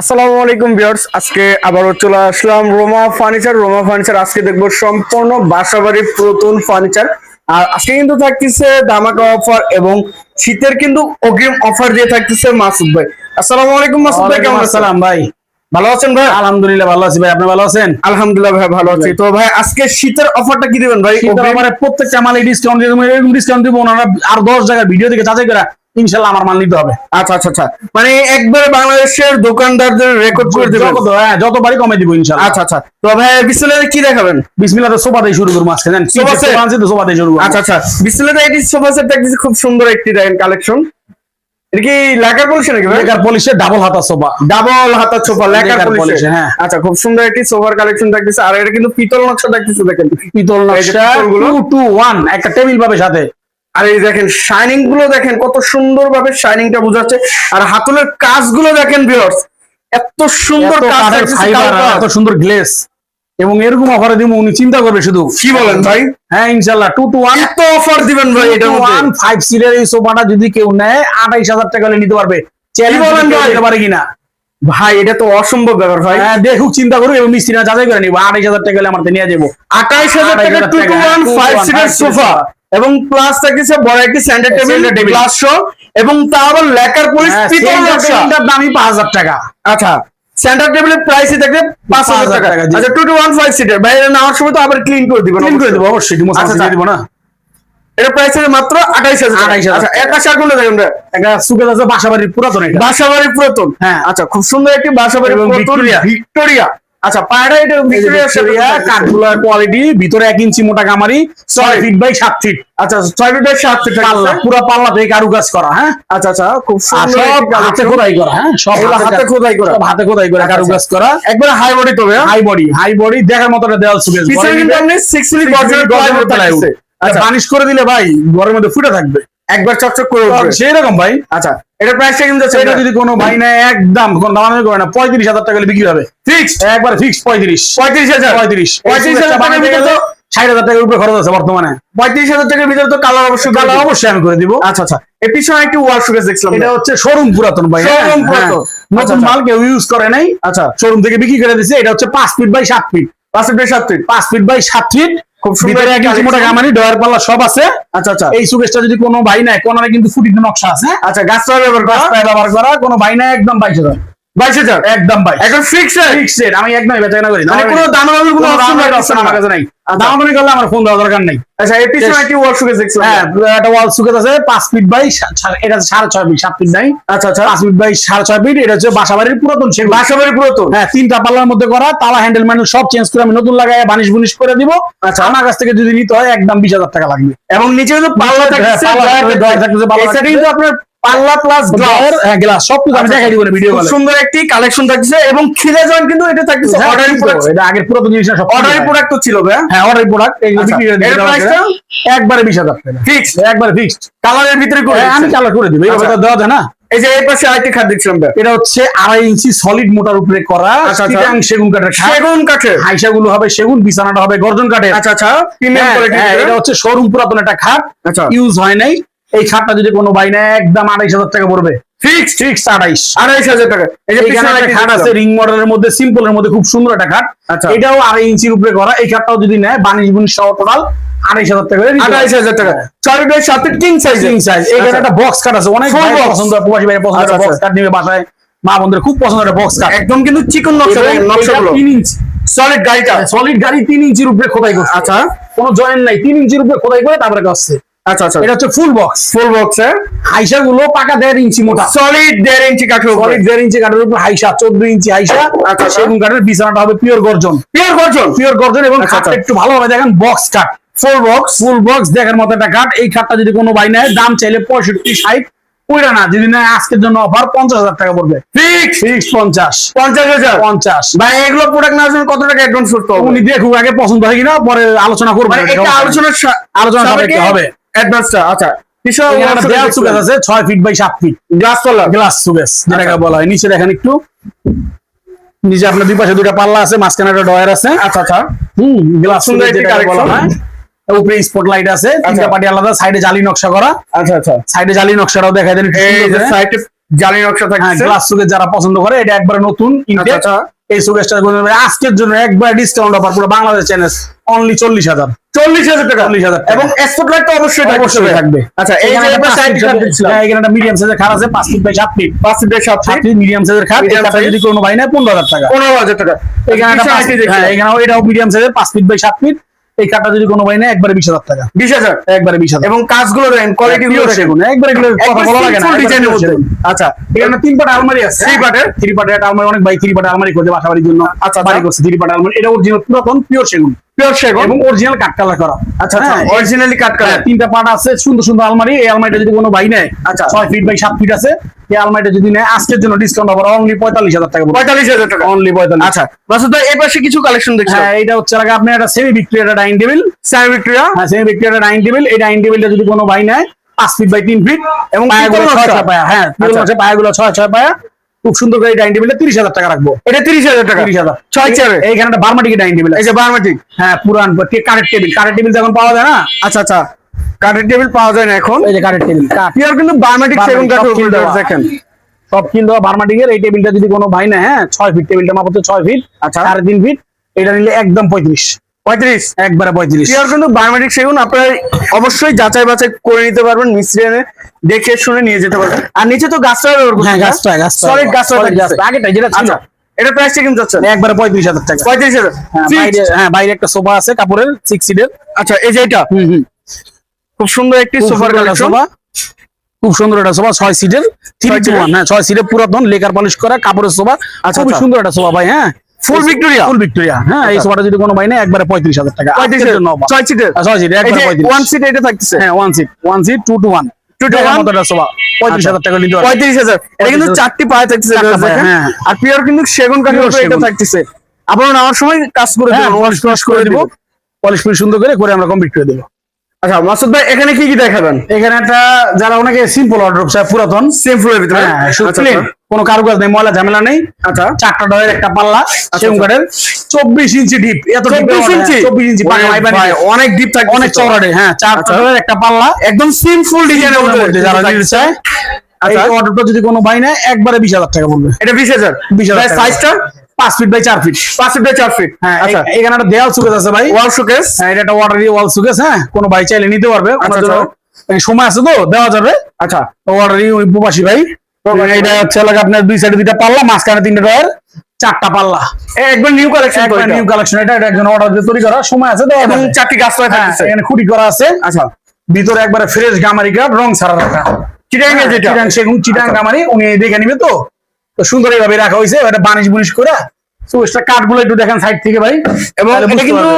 আসসালামু আলাইকুম ভিউয়ার্স আজকে আবারও চলে আসলাম রোমা ফার্নিচার। রোমা ফার্নিচার আজকে দেখব সম্পূর্ণ বাসাবাড়ি পুরাতন ফার্নিচার। আর আজকে কিন্তু থাকতেছে ধামাকা অফার এবং শীতের কিন্তু অগ্রিম অফার দিয়ে থাকতেছে মাসুদ ভাই। আসসালামু আলাইকুম মাসুদ ভাই কেমন আসসালাম ভাই। ভালো আছেন ভাই? আলহামদুলিল্লাহ ভালো আছি ভাই। আপনি ভালো আছেন? আলহামদুলিল্লাহ ভাই ভালো আছি। তো ভাই আজকে শীতের অফারটা কি দিবেন ভাই? শীতের? ব্যাপারে প্রত্যেকটা মালে ডিসকাউন্ট দিয়ে এরকম ডিসকাউন্ট দিব ওনারা আর দশ জায়গার ভিডিও থেকে যাচাই করা ইনশাল্লাহ আমার মাল নিতে হবে। আচ্ছা আচ্ছা আচ্ছা। মানে একবারে বাংলাদেশের দোকানদারদের রেকর্ড করে দিবেন। হ্যাঁ যতবারই কমে দিব ইনশাল্লাহ আচ্ছা আচ্ছা। তো ভাই বিসমিল্লাহ কি দেখাবেন? বিসমিল্লাহ তো সোফা দিয়ে শুরু করব আজকে জানেন? সোফা? তো সোফা দিয়ে শুরু করব। আচ্ছা আচ্ছা। বিসমিল্লাহ এটি সোফা সেট দেখতেছি খুব সুন্দর একটি কালেকশন এটা কি লেকার পলিশ নাকি লেকার পলিশের ডাবল হাতা সোফা। ডাবল হাতার সোফা লেকার পলিশ হ্যাঁ। আচ্ছা খুব সুন্দর একটি সোফার কালেকশন দেখতেছি। আর এটা কিন্তু পিতল নকশা দেখতেছি দেখেন। পিতল নকশা। টু টু ওয়ান একটা টেবিল পাবে সাথে। আর এই দেখেন শাইনিংগুলো দেখেন কত সুন্দর ভাবে শাইনিংটা বোঝাচ্ছে। আর হাতলের কাজগুলো দেখেন ভিউয়ার্স এত সুন্দর এত কাজ কাঠের থাকতেছে, ফাইবার এত সুন্দর গ্লেস এবং এরকম অফারে দিব উনি চিন্তা করবে শুধু। কি বলেন ভাই? হ্যাঁ ইনশাল্লাহ টু টু ওয়ান তো অফার দিবেন ভাই এটা ওয়ান ফাইভ সিটের এই সোফাটা যদি কেউ নেয় আঠাইশ হাজার টাকা নিতে পারবে। চ্যালেঞ্জ পারে কিনা। ভাই এটা তো অসম্ভব ব্যাপার ভাই। হ্যাঁ দেখুক চিন্তা করুক এবং মিস্ত্রিরা যাচাই করে নিবো। আঠাইশ হাজার টাকা হলে আমার নিয়ে যাব। আঠাইশ হাজার টাকা 28,000 two two one 2 to five 1 seater five sofa. এবং প্লাস থাকতেছে বড় একটি সেন্টার টেবিল। গ্লাস শো এবং তা আবার লেকার পলিশ হ্যাঁ, পিতল সেইটার নকশা দামই পাঁচ হাজার টাকা। আচ্ছা সেন্টার টেবিলের প্রাইসই থাকে পাঁচ হাজার 5,000 টাকা। আচ্ছা two two one five seater বাইরে নেওয়ার সময় তো আবার ক্লিন করে দিবেন ক্লিন করে। দেবো অবশ্যই ডিমো আচ্ছা, দিয়ে দিব না। এটা প্রাইস আছে মাত্র আঠাইশ হাজার 28,000 আচ্ছা এক আর কোনটা দেখেন ভাই? একটা সুকেজ আছে বাসাবাড়ির পুরাতন এটা। বাসাবাড়ি পুরাতন। হ্যাঁ। আচ্ছা খুব সুন্দর একটি বাসাবাড়ি এবং পুরাতন ভিক্টোরিয়া। ভিক্টোরিয়া। আচ্ছা পায়রা এটা ভিক্টোরিয়া কাঠগুলার কোয়ালিটি ভিতরে এক ইঞ্চি মোটা কামারি ছয় ফিট বাই সাত ফিট আচ্ছা ছয় সাত ফিট পাল্লা পুরো পাল্লা থেকে কারুকাজ করা হ্যাঁ? আচ্ছা আচ্ছা খুব সব হাতে খোদাই করা হ্যাঁ? সব হাতে খোদাই করা। হাতে খোদাই করে আচ্ছা, কারুকাজ করা। একবার হাই বডি তবে? হাই বডি হাই বডি দেখার মতো একটা দেওয়াল পিছনে কিন্তু আপনি সিক্স আচ্ছা। করে দিলে ভাই ঘরের মধ্যে ফুটে থাকবে। একবার চকচক করে সেই রকম ভাই। আচ্ছা এটা প্রাইসটা কিন্তু সেটা যদি কোনো ভাই নেয় একদম কোন দামাদামি করে না পঁয়ত্রিশ হাজার টাকা বিক্রি হবে। ফিক্স একবার ফিক্স পঁয়ত্রিশ। পঁয়ত্রিশ হাজার? পঁয়ত্রিশ। পঁয়ত্রিশ হাজার টাকার ভিতরে তো ষাট হাজার টাকার উপরে খরচ আছে বর্তমানে। পঁয়ত্রিশ হাজার টাকার ভিতরে তো কালার অবশ্যই কালার অবশ্যই আমি করে দিব। আচ্ছা আচ্ছা। এর পিছনে একটি ওয়াল শুকেস দেখছিলাম এটা হচ্ছে শোরুম পুরাতন ভাই হ্যাঁ? Showroom হ্যাঁ। পুরাতন। নতুন আচ্ছা, মাল কেউ ইউজ করে নাই। আচ্ছা। শোরুম থেকে বিক্রি করে দিছে এটা হচ্ছে পাঁচ ফিট বাই সাত ফিট পাঁচ ফিট বাই সাত ফিট পাঁচ ফিট বাই সাত ফিট খুব সুন্দর ভিতরে এক ইঞ্চি মোটা collection। ডয়ার পাল্লা সব আছে। আচ্ছা আচ্ছা। এই সুকেশটা যদি কোনো ভাই নাই কোনারে কিন্তু ফুটিতে নকশা আছে। আচ্ছা গাছ ব্যবহার করা? রাস্তায় ব্যবহার করা কোনো ভাই নাই একদম বাইশ হাজার। একদম এখন ফিক্স আমি করি মানে কোনো দামাদামির কোনো অপশন দামাদামি রাখছেন option না আমার কাছে নাই। আচ্ছা। দামাদামি করলে আমার ফোন দেওয়ার দরকার নেই। আচ্ছা এর পিছনে একটি ওয়াল শুকেস দেখছিলাম। হ্যাঁ একটা ওয়াল আছে ফিট বাই এটা ফিট নাই। আচ্ছা আচ্ছা। ফিট বাই সাড়ে ছয় ফিট এটা হচ্ছে বাসাবাড়ির পুরাতন সেগুলো বাসাবাড়ি পুরাতন? হ্যাঁ তিনটা পাল্লার মধ্যে করা তালা হ্যান্ডেল ম্যান্ডেল সব চেঞ্জ করে আমি নতুন লাগাই বানিশ বুনিশ করে দিব। আচ্ছা। আমার কাছ থেকে যদি নিতে হয় একদম বিশ হাজার টাকা লাগবে। এবং নিচে পাল্লা থাকছে পাল্লা থাকবে, পাল্লা এই কিন্তু আপনার পাল্লা প্লাস গ্লাস হ্যাঁ গ্লাস সব কিছু আমি আচ্ছা, দেখাই দিব ভিডিও কলে সুন্দর একটি কালেকশন থাকছে এবং খিলে জয়েন্ট কিন্তু এটা থাকছে অর্ডারি প্রোডাক্ট এটা আগের পুরাতন জিনিস না সব অর্ডারি প্রোডাক্ট তো ছিল ভাই। হ্যাঁ অর্ডারি প্রোডাক্ট আচ্ছা, বিক্রি করে এর প্রাইসটা একবারে বিশ হাজার টাকা। ফিক্স একবারে ফিক্সড কালারের ভিতরে করে আমি কালার করে দিব এইভাবে আচ্ছা। তো দেওয়া যায় না। এই যে এই পাশে আরেকটি খাট দেখছিলাম এটা হচ্ছে আড়াই ইঞ্চি সলিড মোটার উপরে করা। সেগুন কাঠের খাট। সেগুন কাঠের। হাইসা গুলো হবে সেগুন বিছানাটা হবে গর্জন কাঠের। আচ্ছা আচ্ছা। হ্যাঁ, হ্যাঁ, এটা হচ্ছে শোরুম পুরাতন একটা খাট। আচ্ছা। ইউজ হয় নাই। এই খাটটা যদি কোনো ভাই নেয় একদম আড়াইশ হাজার টাকা পড়বে। ফিক্স ফিক্স আড়াইশ। আড়াইশ হাজার টাকা। এই যে একটা খাট আছে রিং মডেলের মধ্যে সিম্পলের মধ্যে খুব সুন্দর একটা খাট। আচ্ছা। এটাও আড়াই ইঞ্চির উপরে করা। এই খাটটাও যদি নেয় বানিশ বুনিশ সহ টোটাল আড়াইশ হাজার টাকা আড়াইশ হাজার টাকা। বাই সাতের কিং সাইজ কিং সাইজ এখানে একটা বক্স কাট আছে। অনেক পছন্দ প্রবাসী ভাই পছন্দ বক্স। কাট নিবে বাসায়। মা বন্ধুদের খুব পছন্দ একটা বক্স কাট একদম কিন্তু চিকন নকশা নকশাগুলো তিন ইঞ্চি সলিড গাড়িটা। সলিড গাড়ি তিন ইঞ্চির উপরে খোদাই করছে। আচ্ছা। কোনো জয়েন্ট নাই তিন ইঞ্চির উপরে খোদাই করে তারপরে আসছে আচ্ছা আচ্ছা। এটা হচ্ছে ফুল বক্স ফুল বক্সে হাইসা গুলো পাকা দেড় ইঞ্চি মোটা। সলিড দেড় ইঞ্চি কাঠের সলিড দেড় ইঞ্চি কাঠের উপর হাইসা চোদ্দ ইঞ্চি হাইসা। আচ্ছা। সেগুন কাঠের বিছানাটা হবে পিওর গর্জন। পিওর গর্জন? পিওর গর্জন এবং আচ্ছা, খাটটা আচ্ছা। একটু ভালোভাবে দেখেন box cut full box full box দেখার মতো একটা কাঠ এই খাটটা যদি কোনো ভাই নেয় দাম চাইলে পঁয়ষট্টি ষাট। ওইটা না যদি নেয় আজকের জন্য অফার পঞ্চাশ হাজার টাকা পড়বে। ফিক্স ফিক্স পঞ্চাশ। পঞ্চাশ হাজার? পঞ্চাশ। ভাই এগুলো প্রোডাক্ট নেওয়ার জন্য কত টাকা অ্যাডভান্স করতে হবে? উনি দেখুক আগে পছন্দ হয় কিনা পরে আলোচনা করব। মানে আলোচনা সাপেক্ষে হবে। অ্যাডভান্সটা আচ্ছা। পিছনে এখানে একটা দেয়াল সুকেস আছে ছয় ফিট বাই সাত ফিট গ্লাস গ্লাস সুকেস যেটাকে বলা হয়। নিচে দেখেন একটু। নিচে আপনার দুই পাশে দুটা পাল্লা আছে মাঝখানে একটা ডয়ার আছে। আচ্ছা আচ্ছা। হুম গ্লাস বলা হয়। উপরে আছে তিনটা আচ্ছা। পাটি আলাদা সাইডে জালি নকশা করা। আচ্ছা আচ্ছা। সাইডে জালি নকশাটাও দেখা দেন। সাইডে জালি নকশা হ্যাঁ গ্লাস সুকেস যারা পছন্দ করে এটা একবারে নতুন আচ্ছা আচ্ছা। এই সুকেসটা আজকের জন্য একবার ডিসকাউন্ট অফার পুরো বাংলাদেশ চ্যানেল অনলি চল্লিশ হাজার। চল্লিশ হাজার টাকা। চল্লিশ হাজার এবং স্পট লাইট তো অবশ্যই অবশ্যই থাকবে। আচ্ছা এই যে এবার সাইড কাট দিচ্ছিলাম। হ্যাঁ, এখানে একটা মিডিয়াম সাইজের খাট আছে পাঁচ ফিট বাই সাত ফিট পাঁচ ফিটের সাত সাত ফিট ফিট মিডিয়াম সাইজের খাট এই Medium খাটটা size। যদি কোনো ভাই নেয় পনেরো হাজার টাকা। পনেরো হাজার টাকা। এখানে একটা পাঁচ ফিট হ্যাঁ এখানে এটাও মিডিয়াম সাইজের পাঁচ ফিট বাই সাত ফিট এই খাটটা যদি কোনো ভাই নেয় একবারে বিশ হাজার টাকা। বিশ হাজার? একবারে বিশ হাজার। এবং কাজগুলো দেখেন কোয়ালিটি গুলো Pure দেখেন। একবারে এগুলো কথা বলা লাগে না ডিজাইনের মধ্যে। আচ্ছা। এখানে তিন পাট আলমারি আছে। Three part থ্রি পাটের একটা আলমারি অনেক ভাই থ্রি পাটের আলমারি করছে বাসা বাড়ির জন্য। আচ্ছা, বাড়ি আচ্ছা। করছে থ্রি পাটের আলমারি। এটা অরিজিনাল পুরাতন পিওর সেগুন। পিওর সেগুন এবং অরিজিনাল কাঠ কালার করা। আচ্ছা আচ্ছা। হ্যাঁ, অরিজিনালি কাট করা হ্যাঁ, তিনটা পাট আছে সুন্দর সুন্দর আলমারি। এই আলমারিটা যদি কোনো ভাই নেয় আচ্ছা। ছয় ফিট বাই সাত ফিট আছে। এই আলমারিটা যদি নেয় আজকের জন্য ডিসকাউন্ট হবে। অনলি পঁয়তাল্লিশ হাজার টাকা পঁয়তাল্লিশ হাজার টাকা। অনলি পঁয়তাল্লিশ। আচ্ছা মাসুদ ভাই এই পাশে কিছু কালেকশন দেখছি? হ্যাঁ এটা হচ্ছে লাগে আপনি একটা সেমি ডাইনিং টেবিল ভিক্টোরিয়া হ্যাঁ সেমি ডাইনিং টেবিল এই ডাইনিং টেবিলটা যদি কোনো ভাই নেয় ফিট বাই তিন ফিট এবং পায়াগুলো পায়া। হ্যাঁ আচ্ছা। পায়াগুলো পায়া। খুব সুন্দর করে ডাইনিং টেবিলটা তিরিশ হাজার টাকা রাখব। এটা তিরিশ হাজার টাকা। তিরিশ হাজার। ছয় চেয়ারে এইখানে একটা বার্মাটিকে ডাইনিং টেবিল এই যে বারমাটি। হ্যাঁ পুরান কাঠের টেবিল। কাঠের টেবিল যখন পাওয়া যায় না? আচ্ছা আচ্ছা। কাঠের টেবিল পাওয়া যায় না এখন? এই যে কাঠের টেবিল পিওর কিন্তু বারমাটিক সেগুন বার্মাটিক কাঠের উপর দেওয়া। দেখেন। সব কিনতে হবে বার্মাটিকের এই টেবিলটা যদি কোনো ভাই না হ্যাঁ ছয় ফিট টেবিলটা মাপ হচ্ছে ছয় ফিট আচ্ছা। সাড়ে তিন ফিট এটা নিলে একদম পঁয়ত্রিশ। পঁয়ত্রিশ। একবারে পঁয়ত্রিশ। পিওর কিন্তু বায়োমেট্রিক সেগুন আপনারা অবশ্যই যাচাই বাছাই করে নিতে পারবেন মিস্ত্রি এনে দেখে শুনে নিয়ে যেতে পারবেন। আর নিচে তো গাছটা হ্যাঁ গাছটা গাছটা সলিড গাছটা আগেটা যেটা ছিল। আচ্ছা এটা প্রাইসটা কিন্তু যাচ্ছে। একবারে পঁয়ত্রিশ হাজার টাকা। পঁয়ত্রিশ হাজার। হ্যাঁ, বাইরে হ্যাঁ বাইরে একটা সোফা আছে কাপড়ের সিক্স সিটের আচ্ছা এই যে এটা। হুম হুম। খুব সুন্দর একটি খুব সোফার কালেকশন সোফা। খুব সুন্দর একটা সোফা ছয় সিটের থ্রি টু? ওয়ান হ্যাঁ ছয় সিটের পুরাতন লেকার পলিশ করা কাপড়ের সোফা। আচ্ছা, খুবই আচ্ছা। সুন্দর একটা সোফা ভাই হ্যাঁ। ফুল ভিক্টোরিয়া ফুল ভিক্টোরিয়া হ্যাঁ এই আচ্ছা। সোফাটা যদি কোনো ভাই নেয় একবারে পঁয়ত্রিশ হাজার টাকা। পঁয়ত্রিশ ছয় সিটের হ্যাঁ, ছয় সিট একবারে ওয়ান সিট এটা থাকতেছে? হ্যাঁ one seat one seat two two one Two to one? মতো সোফা। হাজার টাকা নিতে পারবে। পঁয়ত্রিশ হাজার। এটা কিন্তু 35,000 চারটি পায়ে থাকতেছে চারটা এটা পায়ে, দেখেন। আর পিওর কিন্তু সেগুন কাঠের এটা। থাকতেছে। আপনারা নেওয়ার সময় কাজ করে হ্যাঁ করে দিব। পলিশ সুন্দর করে করে আমরা কমপ্লিট করে দেবো। আচ্ছা মাসুদ ভাই এখানে কি কি দেখাবেন? এখানে একটা যারা অনেকে সিম্পল অর্ডার পুরাতন। ভিতরে? আচ্ছা, আচ্ছা। কোনো কারুকাজ নেই ময়লা ঝামেলা নেই। আচ্ছা। চারটা ডয়ের একটা পাল্লা সেগুন আচ্ছা। কাঠের চব্বিশ ইঞ্চি ডিপ এত চব্বিশ ইঞ্চি? চব্বিশ ইঞ্চি অনেক ডিপ থাকে অনেক চওড়াটে হ্যাঁ চারটা আচ্ছা। ডয়ের একটা পাল্লা। একদম সিম্পল ডিজাইনের মধ্যে যারা নিতে চায়। আচ্ছা। অর্ডারটা যদি কোনো ভাই নেয় একবারে বিশ হাজার টাকা বলবে। এটা বিশ হাজার? বিশ হাজার। সাইজটা পাঁচ ফিট বাই চার ফিট পাঁচ ফিট বাই চার ফিট হ্যাঁ আচ্ছা। এখানে একটা দেয়াল সুকেস আছে ভাই। ওয়াল হ্যাঁ এটা একটা ওয়াটার ওয়াল সুকেস হ্যাঁ। কোনো ভাই চাইলে নিতে পারবে। আচ্ছা, সময় আছে তো দেওয়া যাবে। আচ্ছা। ওয়াটার প্রবাসী ভাই। এটা হচ্ছে লাগে আপনার দুই সাইডে দুইটা পাল্লা মাঝখানে তিনটা ডয়ার চারটা পাল্লা। একবার নিউ কালেকশন একবার নিউ কালেকশন এটা এটা একজন অর্ডার দিয়ে তৈরি করা। সময় আছে তো। চারটি গাছ হ্যাঁ, এখানে খুঁটি করা আছে। আচ্ছা। ভিতরে একবারে ফ্রেশ গামারি কাঠ রং ছাড়া রাখা। চিটাং হ্যাঁ, যেটা। চিটাং সেগুন চিটাং আচ্ছা। গামারি উনি দেখে নিবে তো। তো সুন্দর এইভাবে রাখা হয়েছে এটা বানিশ বুনিশ করে সুইচটা কাঠগুলো একটু দেখেন সাইড থেকে ভাই। এবং এটা কিন্তু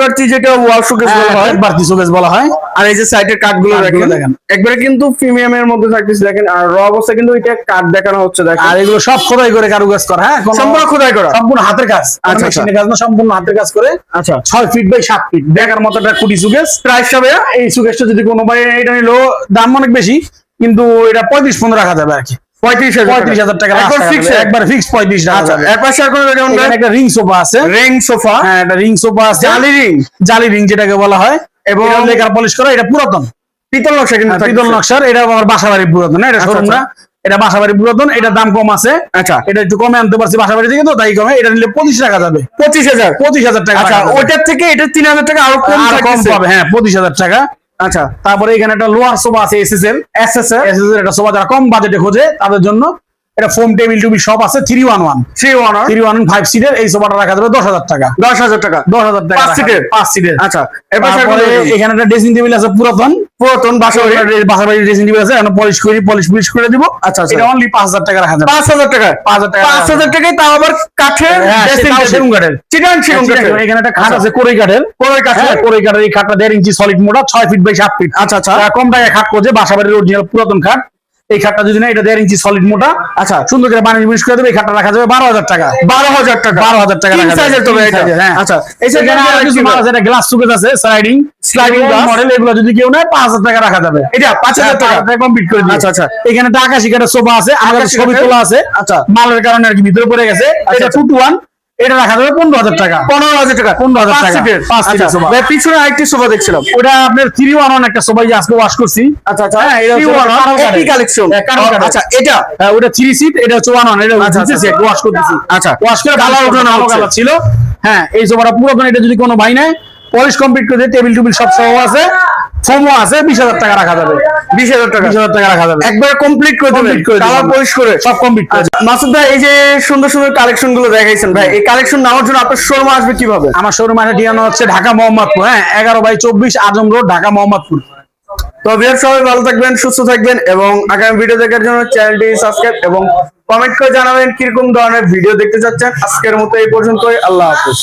বাড়তি যেটা ওয়াল শোকেস বলা হয় বাড়তি বলা হয়। আর এই যে সাইডের কাঠগুলো কাঠগুলো দেখেন। একবারে কিন্তু প্রিমিয়ামের মধ্যে থাকতেছে দেখেন। আর র অবস্থা কিন্তু এটা দেখানো হচ্ছে দেখেন। আর এগুলো সব খোদাই করে কারুকাজ করা হ্যাঁ সম্পূর্ণ খোদাই করা। সম্পূর্ণ হাতের কাজ। আচ্ছা, আচ্ছা। মেশিনের কাজ না সম্পূর্ণ হাতের কাজ করে আচ্ছা। ছয় ফিট বাই ফিট দেখার মতো একটা কুটি সুকেস এই সুকেসটা যদি কোনো ভাই এটা নিলো দাম অনেক বেশি কিন্তু এটা পঁয়ত্রিশ পনেরো রাখা যাবে আর কি। পঁয়ত্রিশ হাজার টাকা। একবার ফিক্স পঁয়ত্রিশ টাকা আচ্ছা যাবে এর পাশে আর কোনো দেখুন এখানে একটা রিং সোফা আছে। রিং সোফা হ্যাঁ একটা রিং সোফা আছে। জালি রিং জালি রিং যেটাকে বলা হয়। এবং এবং- লেকার পলিশ করা এটা পুরাতন। পিতল নকশা কিন্তু হ্যাঁ, পিতল নকশার এটা আমার বাসাবাড়ি পুরাতন এটা আচ্ছা, শোরুম না। এটা বাসাবাড়ি পুরাতন এটা দাম কম আছে। আচ্ছা। এটা একটু কমে আনতে পারছি বাসাবাড়ি থেকে তো তাই কমে। এটা নিলে পঁচিশ টাকা যাবে। পঁচিশ হাজার? পঁচিশ হাজার টাকা আচ্ছা ওটার থেকে এটা তিন হাজার টাকা আরও কম পাবে হ্যাঁ পঁচিশ হাজার টাকা। আচ্ছা তারপরে এখানে একটা লোয়ার সোফা আছে এসএসএল এসএসএল এসএসএল একটা সোফা যারা কম বাজেটে খোঁজে, তাদের জন্য এটা ফোম টেবিল টুবিল সব আছে three one one three one three one five সিটের এই সোফাটা রাখা যাবে দশ হাজার টাকা। দশ হাজার টাকা? দশ হাজার টাকা পাঁচ সিটের? পাঁচ সিটের আচ্ছা তারপরে এখানে একটা ড্রেসিং টেবিল আছে পুরাতন। পুরাতন বাসা বাসাবাড়ি ড্রেসিং টেবিল আছে এখন পলিশ করি পলিশ পুলিশ করে দিব। আচ্ছা, আচ্ছা। এটা অনলি পাঁচ হাজার টাকা রাখা যাবে। পাঁচ হাজার টাকা? পাঁচ হাজার টাকা পাঁচ হাজার টাকায় তাও আবার কাঠের হ্যাঁ, সেগুন কাঠের। সেগুন কাঠের। এখানে একটা খাট আচ্ছা। আছে কোরই কাঠের। কোরই কাঠের? হ্যাঁ, কোরই কাঠের এই খাটটা দেড় ইঞ্চি সলিড মোটা ছয় ফিট বাই সাত ফিট আচ্ছা আচ্ছা। কম টাকায় খাট করছে বাসাবাড়ির অরিজিনাল পুরাতন খাট। এই খাটটা যদি না এটা দেড় ইঞ্চি সলিড মোটা। আচ্ছা। সুন্দর করে বানিয়ে জিনিস করে দেবে এই খাটটা রাখা যাবে বারো হাজার টাকা। বারো হাজার টাকা। বারো হাজার টাকা রাখা এটা। হ্যাঁ। আচ্ছা আরও কিছু মাল আছে, এটা গ্লাস সুকেস আছে স্লাইডিং glass। মডেল এগুলো যদি কেউ নেয় পাঁচ হাজার টাকা রাখা যাবে। এটা পাঁচ হাজার টাকা। কমপ্লিট করে দিই আচ্ছা, আচ্ছা। এখানে একটা আকাশি কাঠের সোফা আছে আকাশি ছবি তোলা আছে। আচ্ছা। মালের কারণে আর কি ভিতরে পড়ে গেছে। এটা আচ্ছা। টু টু ওয়ান এটা রাখা যাবে পনেরো হাজার টাকা পনেরো হাজার টাকা 15,000 পাঁচ টাকা। পাঁচ সিটের সোফা। পিছনে আরেকটি সোফা দেখছিলাম ওটা আপনার থ্রি ওয়ান ওয়ান একটা সবাই আজকে ওয়াশ করছি আচ্ছা আচ্ছা হ্যাঁ, এটা। কালেকশন হ্যাঁ। আচ্ছা এটা হ্যাঁ, ওটা থ্রি সিট এটা হচ্ছে ওয়ান ওয়ান এটা আচ্ছা, দিতেছি। একটা ওয়াশ করতেছি। ওয়াশ করে কালার ওঠানো ওঠানো কালার ছিল হ্যাঁ এই সোফাটা পুরাতন এটা যদি কোনো ভাই নেয় পলিশ কমপ্লিট করে টেবিল টুবিল সব সহ আছে ফোমও আছে বিশ হাজার টাকা রাখা যাবে। বিশ হাজার টাকা। বিশ হাজার টাকা রাখা যাবে। একবার কমপ্লিট করে Complete করে কালার পলিশ করে। সব কমপ্লিট করে মাসুদ ভাই এই যে সুন্দর সুন্দর কালেকশনগুলো দেখাইছেন ভাই এই কালেকশন নেওয়ার জন্য আপনার শোরুমে আসবে কীভাবে? আমার শোরুম আছে ঠিকানা হচ্ছে ঢাকা মোহাম্মদপুর হ্যাঁ এগারো বাই চব্বিশ আজম রোড ঢাকা মোহাম্মদপুর। তো ভিউয়ার সবাই ভালো থাকবেন সুস্থ থাকবেন এবং আগামী ভিডিও দেখার জন্য চ্যানেলটি সাবস্ক্রাইব এবং কমেন্ট করে জানাবেন কীরকম ধরনের ভিডিও দেখতে চাচ্ছেন। আজকের মতো এই পর্যন্তই। আল্লাহ হাফেজ।